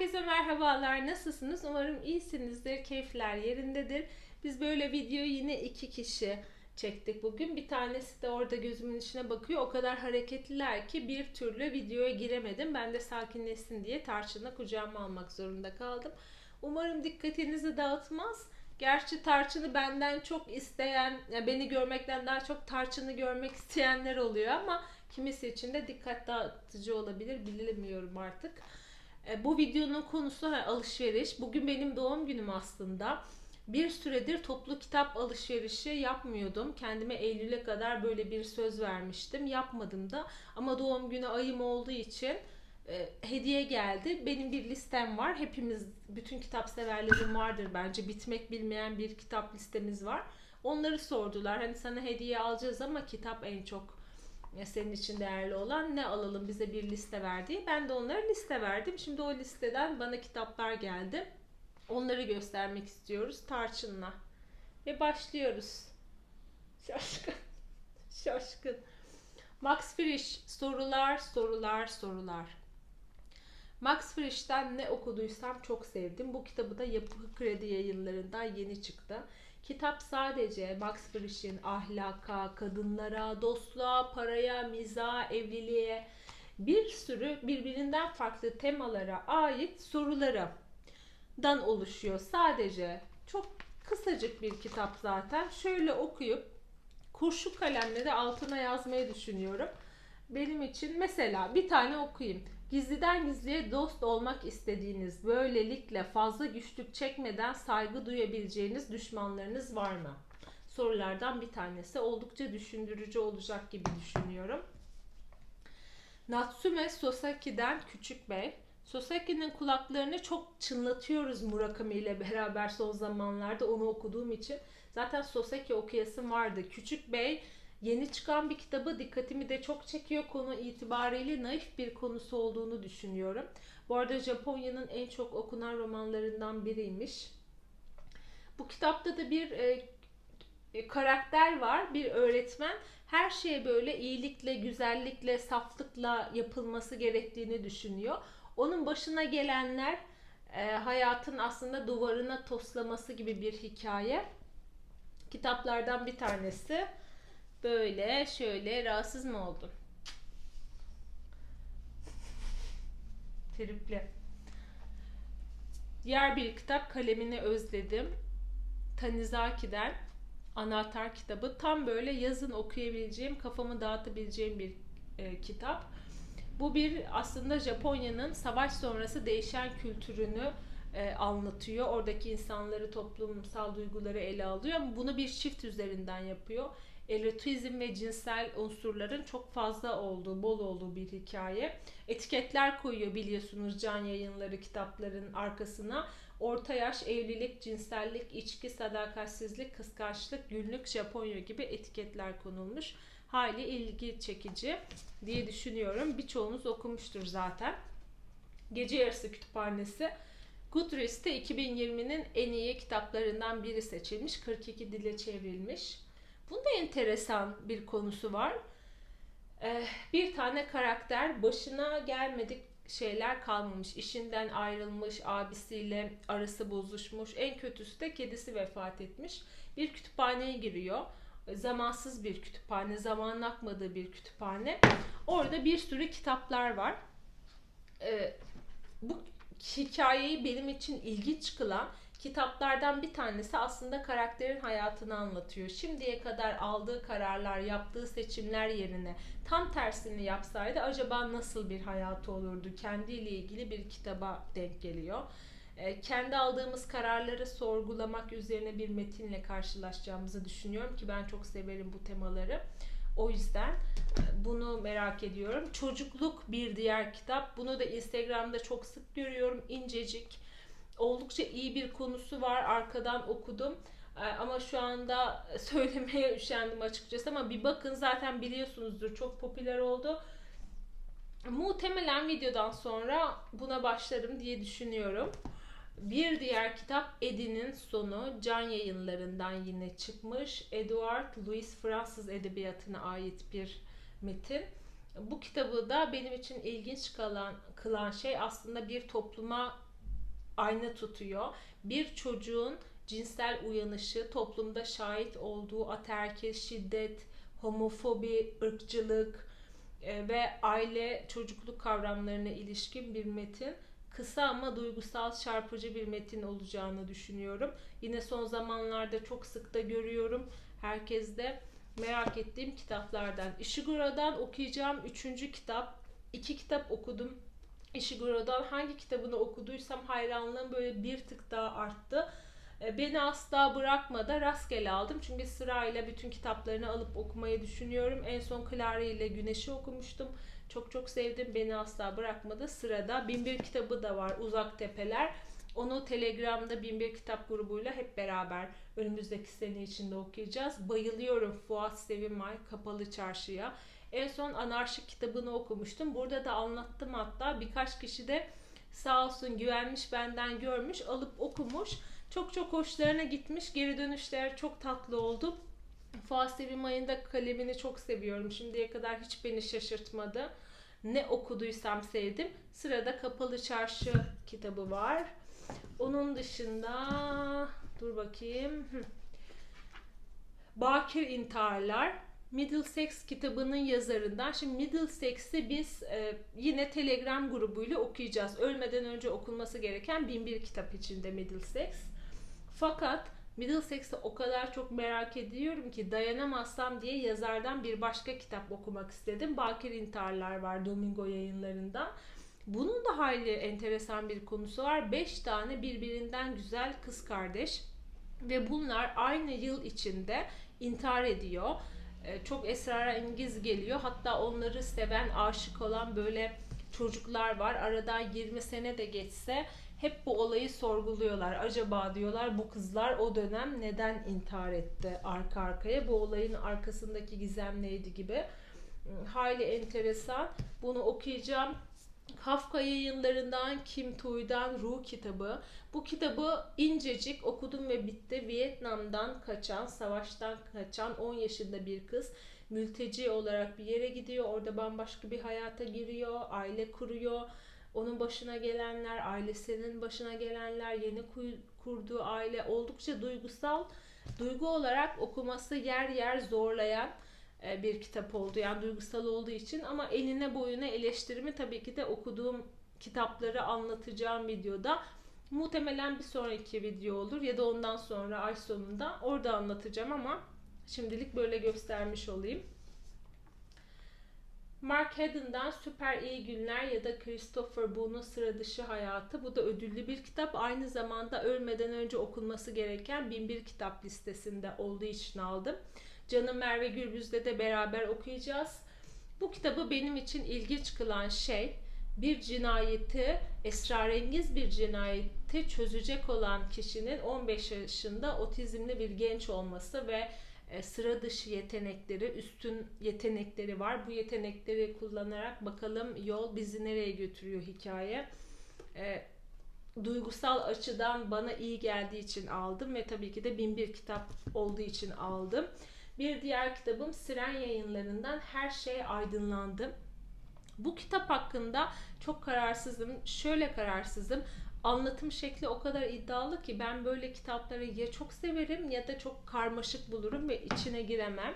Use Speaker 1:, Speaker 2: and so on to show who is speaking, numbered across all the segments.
Speaker 1: Herkese merhabalar. Nasılsınız? Umarım iyisinizdir. Keyifler yerindedir. Biz böyle videoyu yine iki kişi çektik bugün. Bir tanesi de orada gözümün içine bakıyor. O kadar hareketliler ki bir türlü videoya giremedim. Ben de sakinleşsin diye Tarçın'ı kucağıma almak zorunda kaldım. Umarım dikkatinizi dağıtmaz. Gerçi Tarçın'ı benden çok isteyen, beni görmekten daha çok Tarçın'ı görmek isteyenler oluyor ama kimisi için de dikkat dağıtıcı olabilir bilemiyorum artık. E, bu videonun konusu alışveriş. Bugün benim doğum günüm aslında. Bir süredir toplu kitap alışverişi yapmıyordum. Kendime Eylül'e kadar böyle bir söz vermiştim. Yapmadım da. Ama doğum günü ayım olduğu için e, hediye geldi. Benim bir listem var. Hepimiz, bütün kitap severlerin vardır bence. Bitmek bilmeyen bir kitap listemiz var. Onları sordular. Hani sana hediye alacağız ama kitap en çok ya senin için değerli olan ne alalım bize bir liste verdi. Ben de onlara liste verdim. Şimdi o listeden bana kitaplar geldi. Onları göstermek istiyoruz Tarçın'la. Ve başlıyoruz. Şaşkın. Şaşkın. Max Frisch sorular, sorular, sorular. Max Frisch'ten ne okuduysam çok sevdim. Bu kitabı da Yapı Kredi yayınlarından yeni çıktı. Kitap sadece Max Frisch'in ahlaka, kadınlara, dostluğa, paraya, miza, evliliğe bir sürü birbirinden farklı temalara ait sorulara dan oluşuyor. Sadece çok kısacık bir kitap zaten. Şöyle okuyup kurşun kalemle de altına yazmayı düşünüyorum. Benim için mesela bir tane okuyayım. Gizliden gizliye dost olmak istediğiniz, böylelikle fazla güçlük çekmeden saygı duyabileceğiniz düşmanlarınız var mı? Sorulardan bir tanesi. Oldukça düşündürücü olacak gibi düşünüyorum. Natsume Sosaki'den Küçük Bey. Sosaki'nin kulaklarını çok çınlatıyoruz Murakami ile beraber son zamanlarda onu okuduğum için. Zaten Sosaki okuyasım vardı. Küçük Bey Yeni çıkan bir kitabı dikkatimi de çok çekiyor. Konu itibariyle naif bir konusu olduğunu düşünüyorum. Bu arada Japonya'nın en çok okunan romanlarından biriymiş. Bu kitapta da bir e, e, karakter var, bir öğretmen. Her şeye böyle iyilikle, güzellikle, saflıkla yapılması gerektiğini düşünüyor. Onun başına gelenler e, hayatın aslında duvarına toslaması gibi bir hikaye. Kitaplardan bir tanesi. Böyle şöyle rahatsız mı oldun? Tripli. Diğer bir kitap Kalemini Özledim. Tanizaki'den Anahtar kitabı. Tam böyle yazın okuyabileceğim, kafamı dağıtabileceğim bir e, kitap. Bu bir aslında Japonya'nın savaş sonrası değişen kültürünü e, anlatıyor. Oradaki insanları, toplumsal duyguları ele alıyor ama bunu bir çift üzerinden yapıyor erotizm ve cinsel unsurların çok fazla olduğu, bol olduğu bir hikaye. Etiketler koyuyor biliyorsunuz can yayınları kitapların arkasına. Orta yaş, evlilik, cinsellik, içki, sadakatsizlik, kıskançlık, günlük Japonya gibi etiketler konulmuş. Hali ilgi çekici diye düşünüyorum. Birçoğunuz okumuştur zaten. Gece Yarısı Kütüphanesi Goodreads'te 2020'nin en iyi kitaplarından biri seçilmiş. 42 dile çevrilmiş. Bunda enteresan bir konusu var. Ee, bir tane karakter başına gelmedik şeyler kalmamış. İşinden ayrılmış, abisiyle arası bozuşmuş. En kötüsü de kedisi vefat etmiş. Bir kütüphaneye giriyor. Zamansız bir kütüphane, zamanın akmadığı bir kütüphane. Orada bir sürü kitaplar var. Ee, bu hikayeyi benim için ilginç kılan kitaplardan bir tanesi aslında karakterin hayatını anlatıyor. Şimdiye kadar aldığı kararlar, yaptığı seçimler yerine tam tersini yapsaydı acaba nasıl bir hayatı olurdu? Kendiyle ilgili bir kitaba denk geliyor. E, kendi aldığımız kararları sorgulamak üzerine bir metinle karşılaşacağımızı düşünüyorum ki ben çok severim bu temaları. O yüzden e, bunu merak ediyorum. Çocukluk bir diğer kitap. Bunu da Instagram'da çok sık görüyorum. İncecik oldukça iyi bir konusu var. Arkadan okudum. Ee, ama şu anda söylemeye üşendim açıkçası ama bir bakın zaten biliyorsunuzdur çok popüler oldu. Muhtemelen videodan sonra buna başlarım diye düşünüyorum. Bir diğer kitap Eddie'nin Sonu Can yayınlarından yine çıkmış. Edward Louis Fransız edebiyatına ait bir metin. Bu kitabı da benim için ilginç kalan, kılan şey aslında bir topluma ayna tutuyor. Bir çocuğun cinsel uyanışı, toplumda şahit olduğu ataerkil şiddet, homofobi, ırkçılık e, ve aile çocukluk kavramlarına ilişkin bir metin. Kısa ama duygusal çarpıcı bir metin olacağını düşünüyorum. Yine son zamanlarda çok sık da görüyorum. Herkes de merak ettiğim kitaplardan. Ishiguro'dan okuyacağım üçüncü kitap. İki kitap okudum. Ishiguro'dan hangi kitabını okuduysam hayranlığım böyle bir tık daha arttı. E, beni asla bırakmadı. Rastgele aldım. Çünkü sırayla bütün kitaplarını alıp okumayı düşünüyorum. En son Clara ile Güneş'i okumuştum. Çok çok sevdim. Beni asla bırakmadı. Sırada Binbir kitabı da var. Uzak Tepeler. Onu Telegram'da Binbir Kitap grubuyla hep beraber önümüzdeki sene içinde okuyacağız. Bayılıyorum Fuat Sevimay Kapalı Çarşı'ya. En son Anarşik kitabını okumuştum. Burada da anlattım hatta. Birkaç kişi de sağ olsun güvenmiş benden görmüş alıp okumuş. Çok çok hoşlarına gitmiş. Geri dönüşler çok tatlı oldu. Fuat Sevimay'ın da kalemini çok seviyorum. Şimdiye kadar hiç beni şaşırtmadı. Ne okuduysam sevdim. Sırada Kapalı Çarşı kitabı var. Onun dışında dur bakayım. Bakir İntiharlar. Middlesex kitabının yazarından. Şimdi Middlesex'i biz e, yine Telegram grubuyla okuyacağız. Ölmeden önce okunması gereken 1001 kitap içinde Middlesex. Fakat Middlesex'i o kadar çok merak ediyorum ki dayanamazsam diye yazardan bir başka kitap okumak istedim. Bakir İntiharlar var Domingo yayınlarında. Bunun da hayli enteresan bir konusu var. 5 tane birbirinden güzel kız kardeş ve bunlar aynı yıl içinde intihar ediyor. Ee, çok esrarengiz geliyor. Hatta onları seven, aşık olan böyle çocuklar var. Aradan 20 sene de geçse hep bu olayı sorguluyorlar. Acaba diyorlar bu kızlar o dönem neden intihar etti arka arkaya? Bu olayın arkasındaki gizem neydi gibi. Hayli enteresan. Bunu okuyacağım. Kafka yayınlarından Kim Tuy'dan Ruh kitabı. Bu kitabı incecik okudum ve bitti. Vietnam'dan kaçan, savaştan kaçan 10 yaşında bir kız mülteci olarak bir yere gidiyor. Orada bambaşka bir hayata giriyor, aile kuruyor. Onun başına gelenler, ailesinin başına gelenler, yeni kurduğu aile oldukça duygusal. Duygu olarak okuması yer yer zorlayan bir kitap oldu. Yani duygusal olduğu için ama eline boyuna eleştirimi tabii ki de okuduğum kitapları anlatacağım videoda. Muhtemelen bir sonraki video olur ya da ondan sonra ay sonunda orada anlatacağım ama şimdilik böyle göstermiş olayım. Mark Haddon'dan Süper İyi Günler ya da Christopher Boon'un Sıra Dışı Hayatı. Bu da ödüllü bir kitap. Aynı zamanda ölmeden önce okunması gereken 1001 kitap listesinde olduğu için aldım. Canım Merve Gürbüz'le de beraber okuyacağız. Bu kitabı benim için ilginç kılan şey bir cinayeti, esrarengiz bir cinayeti çözecek olan kişinin 15 yaşında otizmli bir genç olması ve e, sıra dışı yetenekleri, üstün yetenekleri var. Bu yetenekleri kullanarak bakalım yol bizi nereye götürüyor hikaye. E, duygusal açıdan bana iyi geldiği için aldım ve tabii ki de bin bir kitap olduğu için aldım. Bir diğer kitabım Siren yayınlarından Her Şey Aydınlandı. Bu kitap hakkında çok kararsızım. Şöyle kararsızım. Anlatım şekli o kadar iddialı ki ben böyle kitapları ya çok severim ya da çok karmaşık bulurum ve içine giremem.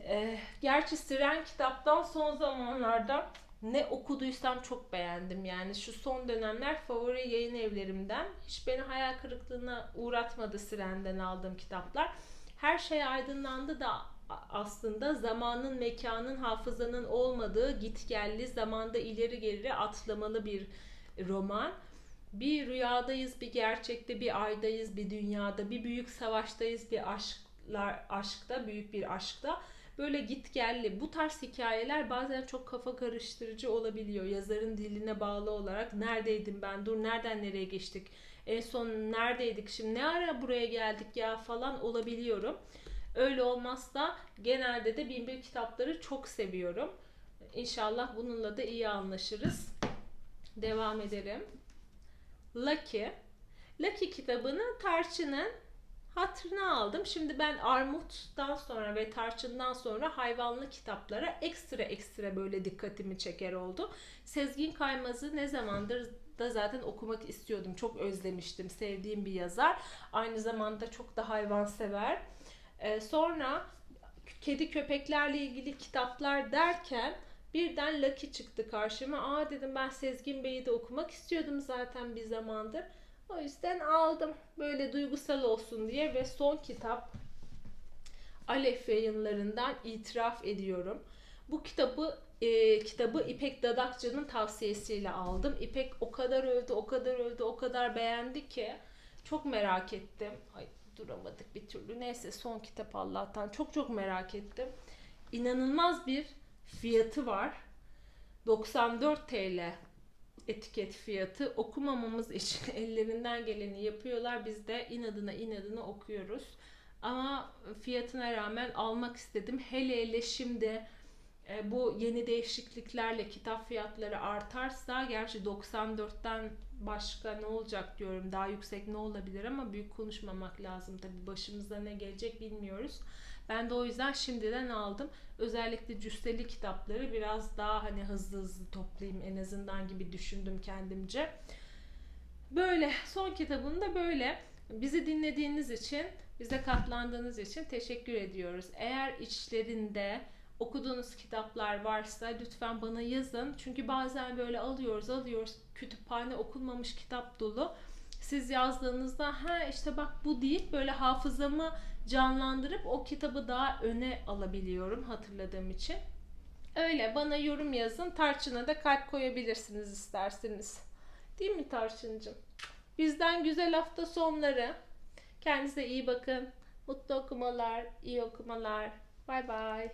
Speaker 1: Ee, gerçi Siren kitaptan son zamanlarda ne okuduysam çok beğendim. Yani şu son dönemler favori yayın evlerimden. Hiç beni hayal kırıklığına uğratmadı Siren'den aldığım kitaplar. Her şey aydınlandı da aslında zamanın, mekanın, hafızanın olmadığı gitgelli, zamanda ileri geri atlamalı bir roman. Bir rüyadayız, bir gerçekte, bir aydayız, bir dünyada, bir büyük savaştayız, bir aşklar, aşkta, büyük bir aşkta. Böyle gitgelli. Bu tarz hikayeler bazen çok kafa karıştırıcı olabiliyor. Yazarın diline bağlı olarak neredeydim ben, dur nereden nereye geçtik, en son neredeydik, şimdi ne ara buraya geldik ya falan olabiliyorum. Öyle olmazsa genelde de binbir kitapları çok seviyorum. İnşallah bununla da iyi anlaşırız. Devam edelim. Lucky. Lucky kitabını Tarçın'ın hatırına aldım. Şimdi ben Armut'tan sonra ve Tarçın'dan sonra hayvanlı kitaplara ekstra ekstra böyle dikkatimi çeker oldu. Sezgin Kaymaz'ı ne zamandır da zaten okumak istiyordum. Çok özlemiştim. Sevdiğim bir yazar. Aynı zamanda çok da hayvansever. Ee, sonra kedi köpeklerle ilgili kitaplar derken birden Lucky çıktı karşıma. Aa dedim ben Sezgin Bey'i de okumak istiyordum zaten bir zamandır. O yüzden aldım. Böyle duygusal olsun diye ve son kitap Alef yayınlarından itiraf ediyorum. Bu kitabı e, kitabı İpek Dadakçı'nın tavsiyesiyle aldım. İpek o kadar övdü, o kadar övdü, o kadar beğendi ki çok merak ettim. Ay duramadık bir türlü. Neyse son kitap Allah'tan çok çok merak ettim. İnanılmaz bir fiyatı var. 94 TL etiket fiyatı. Okumamamız için ellerinden geleni yapıyorlar. Biz de inadına inadına okuyoruz. Ama fiyatına rağmen almak istedim. Hele hele şimdi e, bu yeni değişikliklerle kitap fiyatları artarsa gerçi 94'ten başka ne olacak diyorum daha yüksek ne olabilir ama büyük konuşmamak lazım tabi başımıza ne gelecek bilmiyoruz. Ben de o yüzden şimdiden aldım. Özellikle cüsseli kitapları biraz daha hani hızlı hızlı toplayayım en azından gibi düşündüm kendimce. Böyle son kitabım da böyle. Bizi dinlediğiniz için, bize katlandığınız için teşekkür ediyoruz. Eğer içlerinde okuduğunuz kitaplar varsa lütfen bana yazın. Çünkü bazen böyle alıyoruz alıyoruz kütüphane okunmamış kitap dolu. Siz yazdığınızda ha işte bak bu deyip böyle hafızamı canlandırıp o kitabı daha öne alabiliyorum hatırladığım için. Öyle bana yorum yazın. Tarçın'a da kalp koyabilirsiniz isterseniz. Değil mi Tarçıncığım? Bizden güzel hafta sonları. Kendinize iyi bakın. Mutlu okumalar, iyi okumalar. Bay bay.